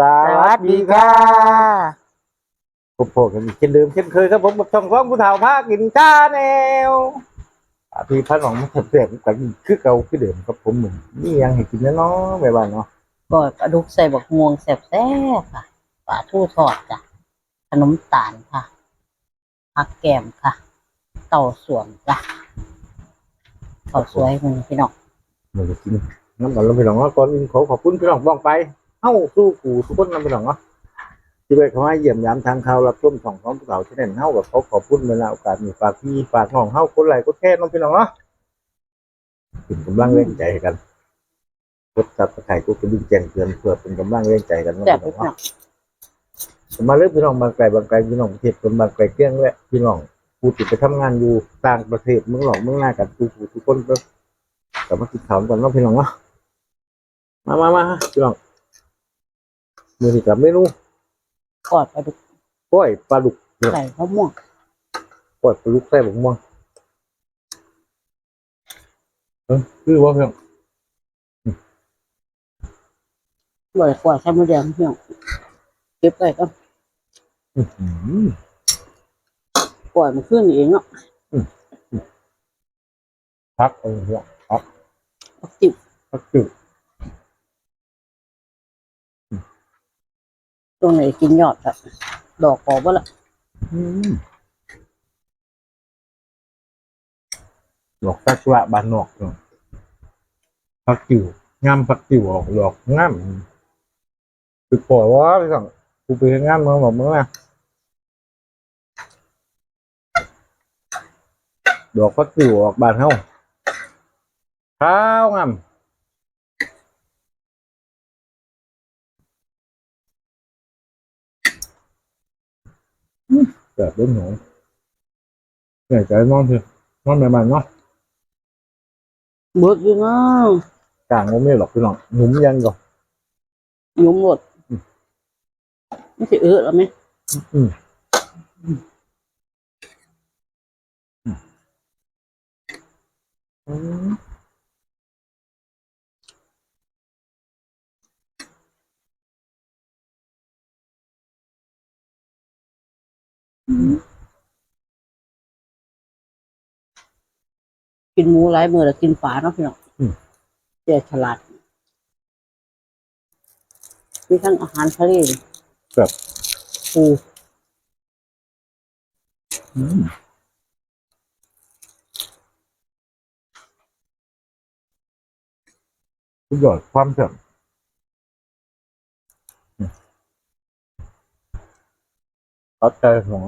สวัสดีค่ะผมโผล่กันอีกเช่นเดิมเช่นเคยครับผมกับช่องร้องผู้เฒ่าพากินจ้าแนวอ่าพี่พันหลองมาเสียบกันคือเก่าคือเดิมครับผมเหมือนนี่ยังให้กินแน่เนาะแบบว่าเนาะกอดปลาดุกใส่บักม่วงแซ่บๆค่ะปลาทูทอดจ้ะขนมตาลค่ะผักแกมค่ะ เต่าสวนจ้ะเต่าสวยมึงพี่น้องเหมือนจะกินน้ำกันแล้วพี่น้องเนาะก่อนอื่นขอขอบคุณพี่น้องบ้องไป เอ้าสู้กูทุกคนนะพี่น้องเนาะที่ไปเขามาเยี่ยมยามทางข่าวรับชมช่องของผู้เฒ่าที่นั่นเฮากับเขาขอบคุณเวลาโอกาสมีฝากพี่ฝากน้องเฮาคนไหลคนแค่น้องพี่น้องเนาะเป็นกำลังแรงใจให้กันกดซับสไครต์กดกระดิ่งแจ้งเตือนเพื่อเป็นกำลังแรงใจกันเนาะแซ่บพี่พี่น้องน้อเนาะงมาเริ่มพี่น้องบางไกลบางไกลพี่น้องประเทศคนบางไกลเกลี้ยงและพี่น้องผู้ติดไปทำงานอยู่ต่างประเทศเมืองหลอกเมืองหน้ากันทุกผู้ทุกคนก็กลับมาติดข่าวกันเนาะพี่น้องเนาะมามามาพี่น้อง มือนี่กับเมนูกอดปลาดุกกล้อยปลาดุกใส่มะม่วงกล้อยปลาดุกใส่บกม่วงเออคือว่าพี่น้องบ่อยกว่าใส่มะแดงพี่น้องเก็บไว้ก็อื้อหือปล่อยมันขึ้นเองเนาะพักเออพี่น้องพักเอาจิบพักจุด ตรงไหนกินยอดอะดอกปอบ่ละอืมดอกสักวะบานนอกเนาะพักจิ๋วงามพักจิ๋วออกดอกงามคือปล่อยว่าพี่น้องกูไปงานเมืองบอกมึงนะดอกพักจิ๋วออกบานเฮาขาวงาม แบบเป็นหนูใหญ่ใจนอนเถอะนอนแบบมันเนาะเบิดอยู่เนาะกลางโมเมหรอกพี่น้องหนุ่มยังก่อนยุ่มหมดไม่ใช่เออแล้วไหมอืมอืม กินหมูหลายมือแล้วกินปลาเนาะพี่น้องเจ๊ฉลาด มีทั้งอาหารทะเลแบบปูอืมสุดยอดความแซ่บอืม เข้าใจหัว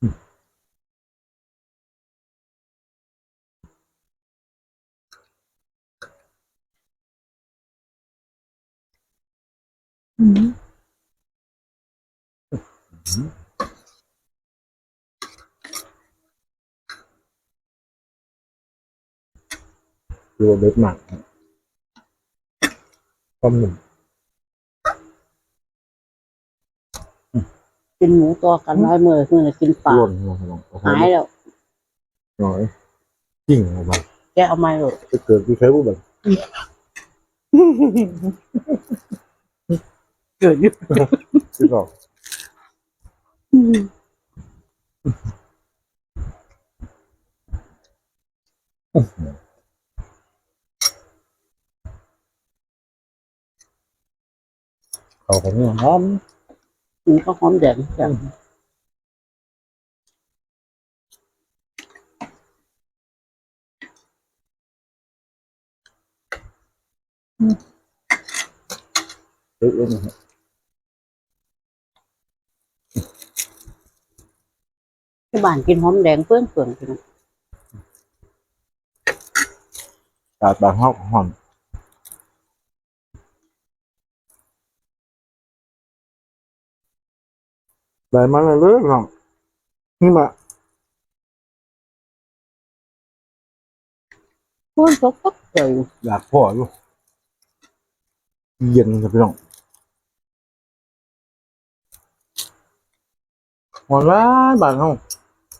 อืมอืมอืมดูว่าเบ็ดมา กความหนุ่มกินหมูตัวกันหลายมือเพื่อนกินปลาร่วนหัวของโอ้โหหายแล้วน้อยจริงออกมาแกเอาไม้เลยจะเกิดที่ใช้รูปแบบเกิดอยู่ที่บอกเขาของเนี่ยหอมมั นก็หอมแดงจ้ะเยอะๆนะฮะที่บ้านกินหอมแดงเปื้อนเปื่อนพี่น้องตาดบางหอกหอม ได้มาเลยเลยน้องนี่มาเปื้อนตกตกเลยอยากพ่ออยู่เย็นครับพี่น้องหอนล้านบางห้อง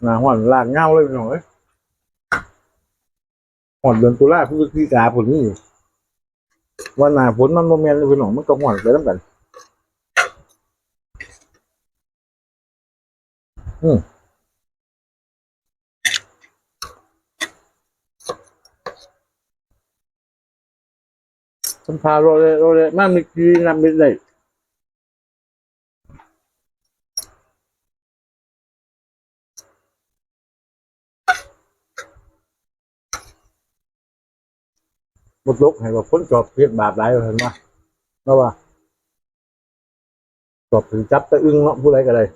นะหอนลากเงาเลยพี่น้องเอ้ยหอนเดือนตุลาพฤศจิกาผลนี่อยู่ว่าหน้าฝนมันโมเมนต์เลยพี่น้องมันก็หอนไปแล้วกัน อืมสัมภาโรเลโรเลมากมีกีนำมิดเลยบทลกให้ว่าพ้นจอบเพียบาปหลายเห็นไหมเพราะว่าจอบถือจับตะอึ้งเนาะผู้ไรก็เลย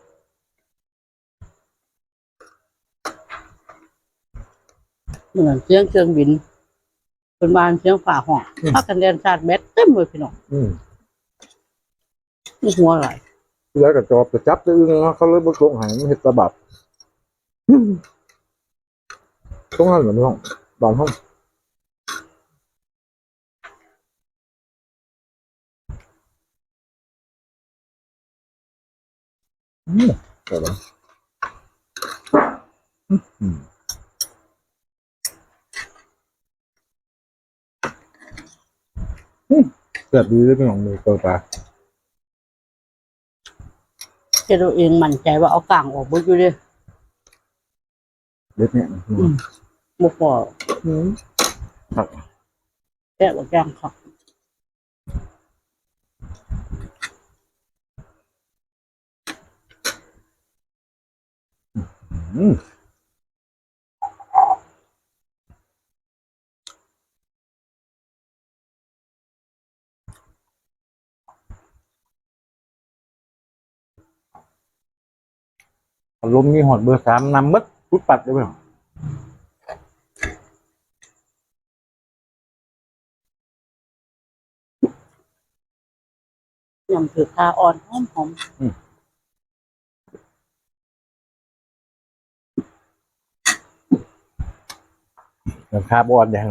เหมือนเสียงเครื่องบินเป็นบานเสียงฝ่าห้องพักกันเดินชาติแบตเต็มเลยพี่น้องอืมมีหัวไหลายผู้ไรก็จอบจะจับตะอึ้งเนาะเขาเลยบทลกให้มันเห็ดตะบับตรงนั้นเหมือนห้องบานห้องอืมเดี๋ยวนะอืมอืม เกิดดีเลยเป็นของมือเปิดปลาเจ้าตัวเองมั่นใจว่าเอากลางออกเบึกอยู่เลยเล็ดเนี่ยอืมบุกบ่อืมครับแก้ว่าแกงครับอืม อารมณ์มีหอดเบอร์สามนำมัดพุดปัดได้ไหมยำถือคาอ่อนหอมหอมราคาบอดยัง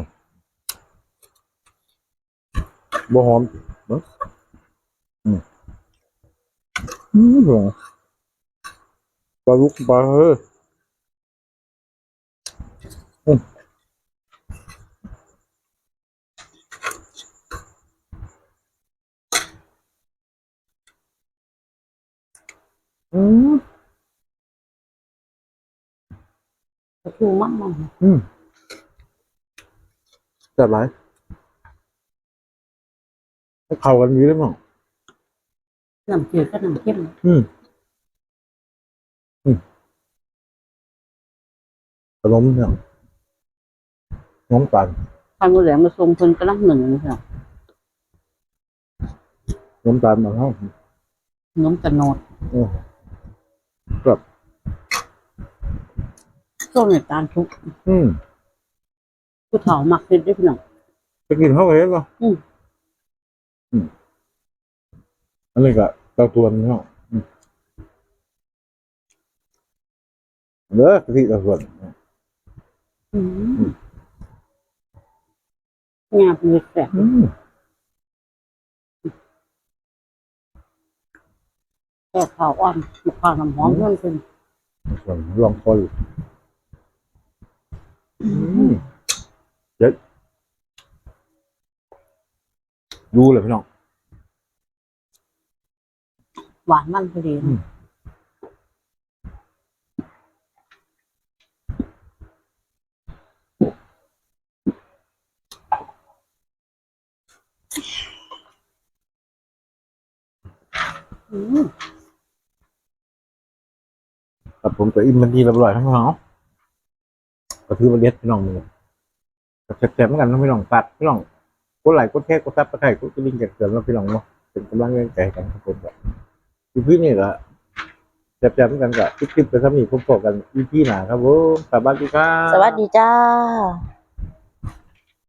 บ่หอมเบิ่งอืมอืมเหรอ ปลาลูกปลาเฮ้ยอืมอืมกระทูมั่งมั่งอืมจัดไรให้เข้ากันดีเลยมั้งน้ำจืดก็น้ำเข้มอืม อืม ขนมเนี่ยขนมปังทานมือแหลงมาทรงเพิ่นกำลังหนึ่งพี่น้องขนมปังมาห้องน้ำกระโนดโอ้ครับส้มในตาลทุก อืมผู้เฒ่ามักเฮ็ดได้อพี่น้องไปกินข้าวเห็นป่ะอืมอืมอันนี้ก็เต้าตวนเนาะอืมเด้อกะทิเต้าตวนอืม งาบเลือดแสบอืมแก่ข้าวอ่อนมะพร้าวน้ำหอมนั่นเป็นส่วนลองคอยอืมเด็ดดูเลยพี่น้อง หวานมันพอดี อืมอืมครับผมก็อิ่มมันดีเรียบร้อยทั้งน้องก็ถือว่าเด็ดพี่น้องมือก็แซ่บๆเหมือนกันนะพี่น้องตัดพี่น้องกดไหลกดแชร์กดซับสไครต์กดกระดิ่งแจ้งเตือนแล้วพี่น้องเนาะเป็นกำลังใจให้กันครับผมก็อีพี่นี่ก็แซ่บๆเหมือนกันก็คลิปๆไปสำนีพบกันอีพี่หนาครับผมสวัสดีครับสวัสดีจ้า